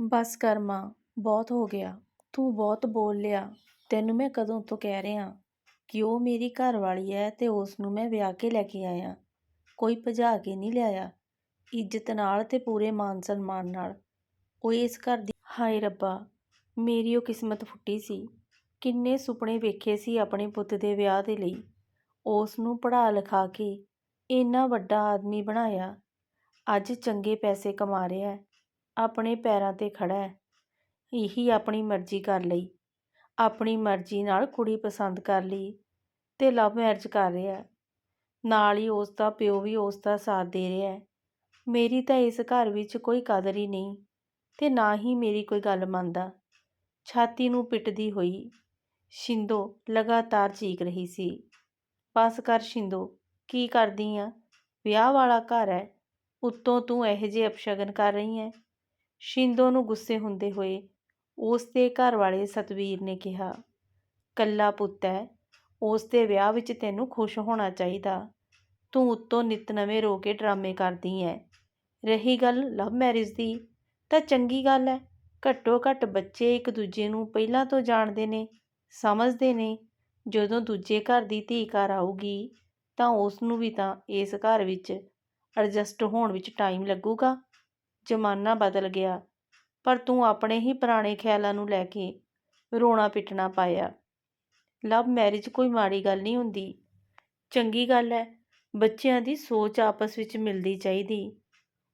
ਬਸ ਕਰ ਮਾਂ ਬਹੁਤ ਹੋ ਗਿਆ। ਤੂੰ ਬਹੁਤ ਬੋਲ ਲਿਆ। ਤੈਨੂੰ ਮੈਂ ਕਦੋਂ ਤੋਂ ਕਹਿ ਰਿਹਾ ਕਿ ਉਹ ਮੇਰੀ ਘਰ ਵਾਲੀ ਹੈ ਅਤੇ ਉਸ ਨੂੰ ਮੈਂ ਵਿਆਹ ਕੇ ਲੈ ਕੇ ਆਇਆ। ਕੋਈ ਭਜਾ ਕੇ ਨਹੀਂ ਲਿਆਇਆ। ਇੱਜ਼ਤ ਨਾਲ ਅਤੇ ਪੂਰੇ ਮਾਨ ਸਨਮਾਨ ਨਾਲ। ਉਹ ਇਸ ਘਰ ਦੀ ਹਾਏ ਰੱਬਾ, ਮੇਰੀ ਉਹ ਕਿਸਮਤ ਫੁੱਟੀ ਸੀ। ਕਿੰਨੇ ਸੁਪਨੇ ਵੇਖੇ ਸੀ ਆਪਣੇ ਪੁੱਤ ਦੇ ਵਿਆਹ ਦੇ ਲਈ। ਉਸ ਨੂੰ ਪੜ੍ਹਾ ਲਿਖਾ ਕੇ ਇੰਨਾ ਵੱਡਾ ਆਦਮੀ ਬਣਾਇਆ। ਅੱਜ ਚੰਗੇ ਪੈਸੇ ਕਮਾ ਰਿਹਾ ਆਪਣੇ ਪੈਰਾਂ ਤੇ ਖੜ੍ਹਾ ਹੈ। ਇਹੀ ਆਪਣੀ ਮਰਜ਼ੀ ਕਰ ਲਈ। ਆਪਣੀ ਮਰਜ਼ੀ ਨਾਲ ਕੁੜੀ ਪਸੰਦ ਕਰ ਲਈ ਅਤੇ ਲਵ ਮੈਰਿਜ ਕਰ ਰਿਹਾ ਨਾਲ ਹੀ ਉਸ ਦਾ ਪਿਓ ਵੀ ਉਸ ਦਾ ਸਾਥ ਦੇ ਰਿਹਾ ਮੇਰੀ ਤਾਂ ਇਸ ਘਰ ਵਿੱਚ ਕੋਈ ਕਦਰ ਹੀ ਨਹੀਂ ਅਤੇ ਨਾ ਹੀ ਮੇਰੀ ਕੋਈ ਗੱਲ ਮੰਨਦਾ। ਛਾਤੀ ਨੂੰ ਪਿੱਟਦੀ ਹੋਈ ਸ਼ਿੰਦੋ ਲਗਾਤਾਰ ਚੀਕ ਰਹੀ ਸੀ। ਬਸ ਕਰ ਸ਼ਿੰਦੋ, ਕੀ ਕਰਦੀ ਆ? ਵਿਆਹ ਵਾਲਾ ਘਰ ਹੈ। ਉੱਤੋਂ ਤੂੰ ਇਹੋ ਜਿਹੇ ਅਪਸ਼ਗਨ ਕਰ ਰਹੀ ਹੈ। ਸ਼ਿੰਦੋ ਨੂੰ ਗੁੱਸੇ ਹੁੰਦੇ ਹੋਏ ਉਸ ਦੇ ਘਰ ਵਾਲੇ ਸਤਵੀਰ ਨੇ ਕਿਹਾ, ਕੱਲਾ ਪੁੱਤ ਹੈ ਉਸ ਦੇ ਵਿਆਹ ਵਿੱਚ ਤੈਨੂੰ ਖੁਸ਼ ਹੋਣਾ ਚਾਹੀਦਾ। ਤੂੰ ਉੱਤੋਂ ਨਿਤ ਨਵੇਂ ਰੋ ਕੇ ਡਰਾਮੇ ਕਰਦੀ ਐ। ਰਹੀ ਗੱਲ ਲਵ ਮੈਰਿਜ ਦੀ, ਤਾਂ ਚੰਗੀ ਗੱਲ ਹੈ ਘੱਟੋ ਘੱਟ ਬੱਚੇ ਇੱਕ ਦੂਜੇ ਨੂੰ ਪਹਿਲਾਂ ਤੋਂ ਜਾਣਦੇ ਨੇ, ਸਮਝਦੇ ਨੇ। ਜਦੋਂ ਦੂਜੇ ਘਰ ਦੀ ਧੀ ਘਰ ਆਊਗੀ, ਤਾਂ ਉਸ ਨੂੰ ਵੀ ਤਾਂ ਇਸ ਘਰ ਵਿੱਚ ਐਡਜਸਟ ਹੋਣ ਵਿੱਚ ਟਾਈਮ ਲੱਗੂਗਾ। ਜ਼ਮਾਨਾ ਬਦਲ ਗਿਆ, ਪਰ ਤੂੰ ਆਪਣੇ ਹੀ ਪੁਰਾਣੇ ਖਿਆਲਾਂ ਨੂੰ ਲੈ ਕੇ ਰੋਣਾ ਪਿੱਟਣਾ ਪਾਇਆ। ਲਵ ਮੈਰਿਜ ਕੋਈ ਮਾੜੀ ਗੱਲ ਨਹੀਂ ਹੁੰਦੀ। ਚੰਗੀ ਗੱਲ ਹੈ ਬੱਚਿਆਂ ਦੀ ਸੋਚ ਆਪਸ ਵਿੱਚ ਮਿਲਦੀ ਚਾਹੀਦੀ।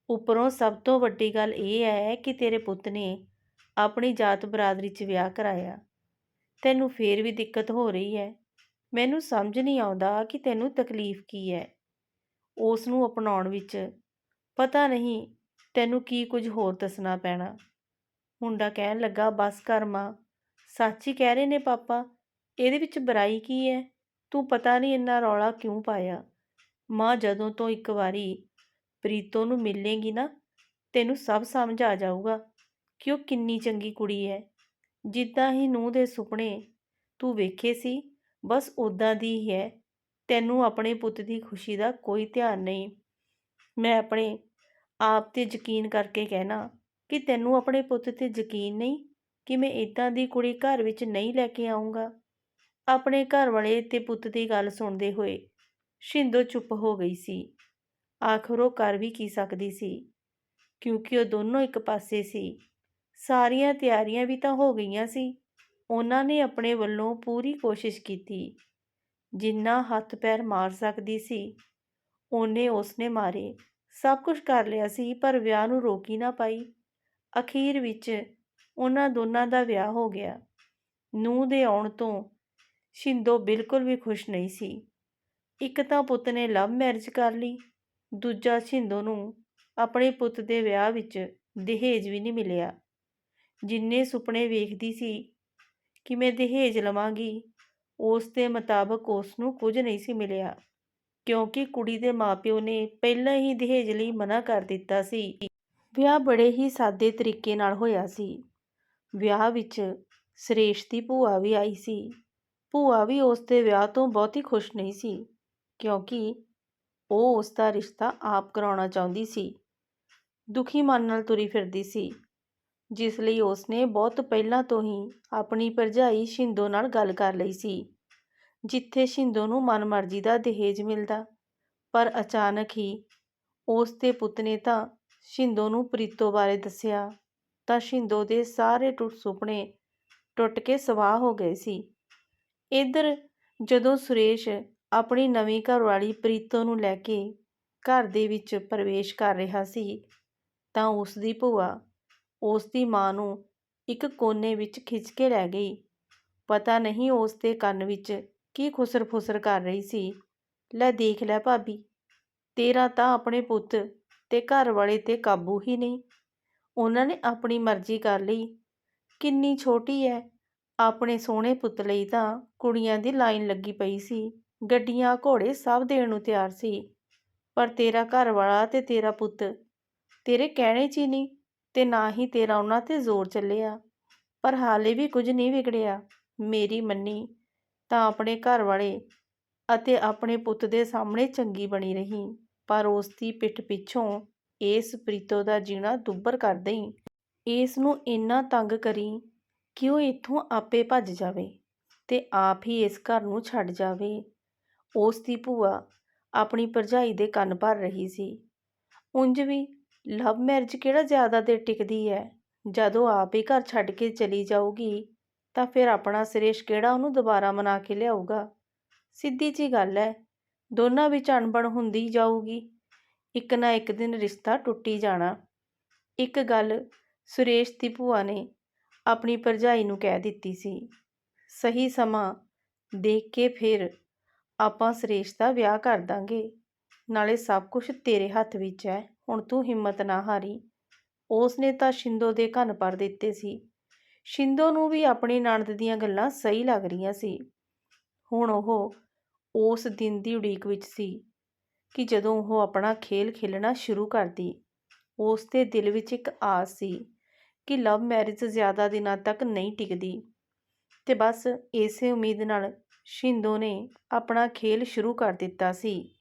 ਉੱਪਰੋਂ ਸਭ ਤੋਂ ਵੱਡੀ ਗੱਲ ਇਹ ਹੈ ਕਿ ਤੇਰੇ ਪੁੱਤ ਨੇ ਆਪਣੀ ਜਾਤ ਬਰਾਦਰੀ 'ਚ ਵਿਆਹ ਕਰਾਇਆ। ਤੈਨੂੰ ਫੇਰ ਵੀ ਦਿੱਕਤ ਹੋ ਰਹੀ ਹੈ ਮੈਨੂੰ ਸਮਝ ਨਹੀਂ ਆਉਂਦਾ ਕਿ ਤੈਨੂੰ ਤਕਲੀਫ ਕੀ ਹੈ ਉਸ ਨੂੰ ਅਪਣਾਉਣ ਵਿੱਚ ਪਤਾ ਨਹੀਂ ਤੈਨੂੰ ਕੀ ਕੁਝ ਹੋਰ ਦੱਸਣਾ ਪੈਣਾ? ਮੁੰਡਾ ਕਹਿਣ ਲੱਗਾ, ਬਸ ਕਰ ਮਾਂ। ਸੱਚ ਹੀ ਕਹਿ ਰਹੇ ਨੇ ਪਾਪਾ। ਇਹਦੇ ਵਿੱਚ ਬੁਰਾਈ ਕੀ ਹੈ ਤੂੰ ਪਤਾ ਨਹੀਂ ਇੰਨਾ ਰੌਲਾ ਕਿਉਂ ਪਾਇਆ? ਮਾਂ ਜਦੋਂ ਤੋਂ ਇੱਕ ਵਾਰੀ ਪ੍ਰੀਤੋ ਨੂੰ ਮਿਲੇਗੀ ਨਾ, ਤੈਨੂੰ ਸਭ ਸਮਝ ਆ ਜਾਊਗਾ ਕਿ ਉਹ ਕਿੰਨੀ ਚੰਗੀ ਕੁੜੀ ਹੈ ਜਿੱਦਾਂ ਹੀ ਨੂੰਹ ਦੇ ਸੁਪਨੇ ਤੂੰ ਵੇਖੇ ਸੀ, ਬਸ ਉਦਾਂ ਦੀ ਹੀ ਹੈ ਤੈਨੂੰ ਆਪਣੇ ਪੁੱਤ ਦੀ ਖੁਸ਼ੀ ਦਾ ਕੋਈ ਧਿਆਨ ਨਹੀਂ। ਮੈਂ ਆਪਣੇ ਆਪ ਤੇ ਯਕੀਨ ਕਰਕੇ ਕਹਿਣਾ ਕਿ ਤੈਨੂੰ ਆਪਣੇ ਪੁੱਤ ਤੇ ਯਕੀਨ ਨਹੀਂ ਕਿ ਮੈਂ ਇਦਾਂ ਦੀ ਕੁੜੀ ਘਰ ਵਿੱਚ ਨਹੀਂ ਲੈ ਕੇ ਆਉਂਗਾ ਆਪਣੇ ਘਰ ਵਾਲੇ ਤੇ ਪੁੱਤ ਦੀ ਗੱਲ ਸੁਣਦੇ ਹੋਏ ਸ਼ਿੰਦੋ ਚੁੱਪ ਹੋ ਗਈ ਸੀ। ਆਖਰ ਉਹ ਕਰ ਵੀ ਕੀ ਸਕਦੀ ਸੀ? ਕਿਉਂਕਿ ਉਹ ਦੋਨੋਂ ਇੱਕ ਪਾਸੇ ਸੀ। ਸਾਰੀਆਂ ਤਿਆਰੀਆਂ ਵੀ ਤਾਂ ਹੋ ਗਈਆਂ ਸੀ। ਉਹਨਾਂ ਨੇ ਆਪਣੇ ਵੱਲੋਂ ਪੂਰੀ ਕੋਸ਼ਿਸ਼ ਕੀਤੀ। ਜਿੰਨਾ ਹੱਥ ਪੈਰ ਮਾਰ ਸਕਦੀ ਸੀ, ਉਹਨੇ ਉਸਨੇ ਮਾਰੇ। ਸਭ ਕੁਝ ਕਰ ਲਿਆ ਸੀ, ਪਰ ਵਿਆਹ ਨੂੰ ਰੋਕ ਹੀ ਨਾ ਪਾਈ। ਅਖੀਰ ਵਿੱਚ ਉਹਨਾਂ ਦੋਨਾਂ ਦਾ ਵਿਆਹ ਹੋ ਗਿਆ। ਨੂੰਹ ਦੇ ਆਉਣ ਤੋਂ ਸ਼ਿੰਦੋ ਬਿਲਕੁਲ ਵੀ ਖੁਸ਼ ਨਹੀਂ ਸੀ। ਇੱਕ ਤਾਂ ਪੁੱਤ ਨੇ ਲਵ ਮੈਰਿਜ ਕਰ ਲਈ, ਦੂਜਾ ਸ਼ਿੰਦੋ ਨੂੰ ਆਪਣੇ ਪੁੱਤ ਦੇ ਵਿਆਹ ਵਿੱਚ ਦਹੇਜ ਵੀ ਨਹੀਂ ਮਿਲਿਆ। ਜਿੰਨੇ ਸੁਪਨੇ ਵੇਖਦੀ ਸੀ ਕਿ ਮੈਂ ਦਹੇਜ ਲਵਾਂਗੀ, ਉਸ ਦੇ ਮੁਤਾਬਕ ਉਸ ਨੂੰ ਕੁਝ ਨਹੀਂ ਸੀ ਮਿਲਿਆ। ਕਿਉਂਕਿ ਕੁੜੀ ਦੇ ਮਾਪਿਓ ਨੇ ਪਹਿਲਾਂ ਹੀ ਦਹੇਜ ਲਈ ਮਨਾ ਕਰ ਦਿੱਤਾ ਸੀ। ਵਿਆਹ ਬੜੇ ਹੀ ਸਾਦੇ ਤਰੀਕੇ ਨਾਲ ਹੋਇਆ ਸੀ। ਵਿਆਹ ਵਿੱਚ ਸੁਰੇਸ਼ ਦੀ ਭੂਆ ਵੀ ਆਈ ਸੀ। ਭੂਆ ਵੀ ਉਸ ਦੇ ਵਿਆਹ ਤੋਂ ਬਹੁਤੀ ਖੁਸ਼ ਨਹੀਂ ਸੀ, ਕਿਉਂਕਿ ਉਹ ਉਸ ਦਾ ਰਿਸ਼ਤਾ ਆਪ ਕਰਾਉਣਾ ਚਾਹੁੰਦੀ ਸੀ। ਦੁਖੀ ਮਨ ਨਾਲ ਤੁਰੀ ਫਿਰਦੀ ਸੀ, ਜਿਸ ਲਈ ਉਸ ਨੇ ਬਹੁਤ ਪਹਿਲਾਂ ਤੋਂ ਹੀ ਆਪਣੀ ਭਰਜਾਈ ਸ਼ਿੰਦੋ ਨਾਲ ਗੱਲ ਕਰ ਲਈ ਸੀ। ਜਿੱਥੇ ਸ਼ਿੰਦੋ ਨੂੰ ਮਨਮਰਜ਼ੀ ਦਾ ਦਹੇਜ ਮਿਲਦਾ। ਪਰ ਅਚਾਨਕ ਹੀ ਉਸ ਦੇ ਪੁੱਤ ਨੇ ਤਾਂ ਸ਼ਿੰਦੋ ਨੂੰ ਪ੍ਰੀਤੋ ਬਾਰੇ ਦੱਸਿਆ। ਤਾਂ ਸ਼ਿੰਦੋ ਦੇ ਸਾਰੇ ਟੁੱਟ ਸੁਪਨੇ ਟੁੱਟ ਕੇ ਸਵਾਹ ਹੋ ਗਏ ਸੀ। ਇੱਧਰ ਜਦੋਂ ਸੁਰੇਸ਼ ਆਪਣੀ ਨਵੀਂ ਘਰਵਾਲੀ ਪ੍ਰੀਤੋ ਨੂੰ ਲੈ ਕੇ ਘਰ ਦੇ ਵਿੱਚ ਪ੍ਰਵੇਸ਼ ਕਰ ਰਿਹਾ ਸੀ, ਤਾਂ ਉਸ ਦੀ ਭੂਆ ਉਸ ਦੀ ਮਾਂ ਨੂੰ ਇੱਕ ਕੋਨੇ ਵਿੱਚ ਖਿੱਚ ਕੇ ਲੈ ਗਈ। ਪਤਾ ਨਹੀਂ ਉਸ ਦੇ ਕੰਨ ਵਿੱਚ ਕੀ ਖੁਸਰ-ਫੁਸਰ ਕਰ ਰਹੀ ਸੀ। ਲੈ ਦੇਖ ਲੈ ਭਾਬੀ, ਤੇਰਾ ਤਾਂ ਆਪਣੇ ਪੁੱਤ ਤੇ ਘਰ ਵਾਲੇ ਤੇ ਕਾਬੂ ਹੀ ਨਹੀਂ। ਉਹਨਾਂ ਨੇ ਆਪਣੀ ਮਰਜ਼ੀ ਕਰ ਲਈ। ਕਿੰਨੀ ਛੋਟੀ ਹੈ ਆਪਣੇ ਸੋਹਣੇ ਪੁੱਤ ਲਈ ਤਾਂ ਕੁੜੀਆਂ ਦੀ ਲਾਈਨ ਲੱਗੀ ਪਈ ਸੀ। ਗੱਡੀਆਂ, ਘੋੜੇ ਸਭ ਦੇਣ ਨੂੰ ਤਿਆਰ ਸੀ। ਪਰ ਤੇਰਾ ਘਰ ਵਾਲਾ ਤੇ ਤੇਰਾ ਪੁੱਤ, ਤੇਰੇ ਕਹਿਣੇ 'ਚ ਹੀ ਨਹੀਂ ਤੇ ਨਾ ਹੀ ਤੇਰਾ ਉਹਨਾਂ ਤੇ ਜ਼ੋਰ ਚੱਲਿਆ। ਪਰ ਹਾਲੇ ਵੀ ਕੁਝ ਨਹੀਂ ਵਿਗੜਿਆ। ਮੇਰੀ ਮੰਨੀ ਤਾਂ ਆਪਣੇ ਘਰ ਵਾਲੇ ਅਤੇ ਆਪਣੇ ਪੁੱਤ ਦੇ ਸਾਹਮਣੇ ਚੰਗੀ ਬਣੀ ਰਹੀ, ਪਰ ਉਸ ਦੀ ਪਿੱਠ ਪਿੱਛੋਂ ਇਸ ਪ੍ਰੀਤੋ ਦਾ ਜੀਣਾ ਦੁੱਭਰ ਕਰ ਦਈ। ਇਸ ਨੂੰ ਇੰਨਾ ਤੰਗ ਕਰੀ ਕਿ ਉਹ ਇੱਥੋਂ ਆਪੇ ਭੱਜ ਜਾਵੇ ਤੇ ਆਪ ਹੀ ਇਸ ਘਰ ਨੂੰ ਛੱਡ ਜਾਵੇ। ਉਸ ਦੀ ਭੂਆ ਆਪਣੀ ਭਰਜਾਈ ਦੇ ਕੰਨ ਭਰ ਰਹੀ ਸੀ। ਉਂਝ ਵੀ ਲਵ ਮੈਰਿਜ ਕਿਹੜਾ ਜ਼ਿਆਦਾ ਦੇਰ ਟਿਕਦੀ ਹੈ? ਜਦੋਂ ਆਪ ਹੀ ਘਰ ਛੱਡ ਕੇ ਚਲੀ ਜਾਊਗੀ ਤਾਂ ਫਿਰ ਆਪਣਾ ਸੁਰੇਸ਼ ਕਿਹੜਾ ਉਹਨੂੰ ਦੁਬਾਰਾ ਮਨਾ ਕੇ ਲਿਆਊਗਾ? ਸਿੱਧੀ ਜੀ ਗੱਲ ਹੈ ਦੋਨਾਂ ਵਿੱਚ ਅਣਬਣ ਹੁੰਦੀ ਜਾਊਗੀ। ਇੱਕ ਨਾ ਇੱਕ ਦਿਨ ਰਿਸ਼ਤਾ ਟੁੱਟੀ ਜਾਣਾ। ਇੱਕ ਗੱਲ ਸੁਰੇਸ਼ ਦੀ ਭੂਆ ਨੇ ਆਪਣੀ ਭਰਜਾਈ ਨੂੰ ਕਹਿ ਦਿੱਤੀ ਸੀ, ਸਹੀ ਸਮਾਂ ਦੇਖ ਕੇ ਫਿਰ ਆਪਾਂ ਸੁਰੇਸ਼ ਦਾ ਵਿਆਹ ਕਰ ਦਾਂਗੇ। ਨਾਲੇ ਸਭ ਕੁਝ ਤੇਰੇ ਹੱਥ ਵਿੱਚ ਹੈ ਹੁਣ ਤੂੰ ਹਿੰਮਤ ਨਾ ਹਾਰੀ। ਉਸ ਨੇ ਤਾਂ ਸ਼ਿੰਦੋ ਦੇ ਕੰਨ ਭਰ ਦਿੱਤੇ ਸੀ। ਸ਼ਿੰਦੋ ਨੂੰ ਵੀ ਆਪਣੀ ਨਣਦ ਦੀਆਂ ਗੱਲਾਂ ਸਹੀ ਲੱਗ ਰਹੀਆਂ ਸੀ। ਹੁਣ ਉਹ ਉਸ ਦਿਨ ਦੀ ਉਡੀਕ ਵਿੱਚ ਸੀ ਕਿ ਜਦੋਂ ਉਹ ਆਪਣਾ ਖੇਲ ਖੇਲਣਾ ਸ਼ੁਰੂ ਕਰਦੀ, ਉਸ ਦੇ ਦਿਲ ਵਿੱਚ ਇੱਕ ਆਸ ਸੀ ਕਿ ਲਵ ਮੈਰਿਜ ਜ਼ਿਆਦਾ ਦਿਨਾਂ ਤੱਕ ਨਹੀਂ ਟਿਕਦੀ। ਤੇ ਬਸ ਇਸੇ ਉਮੀਦ ਨਾਲ ਸ਼ਿੰਦੋ ਨੇ ਆਪਣਾ ਖੇਲ ਸ਼ੁਰੂ ਕਰ ਦਿੱਤਾ ਸੀ।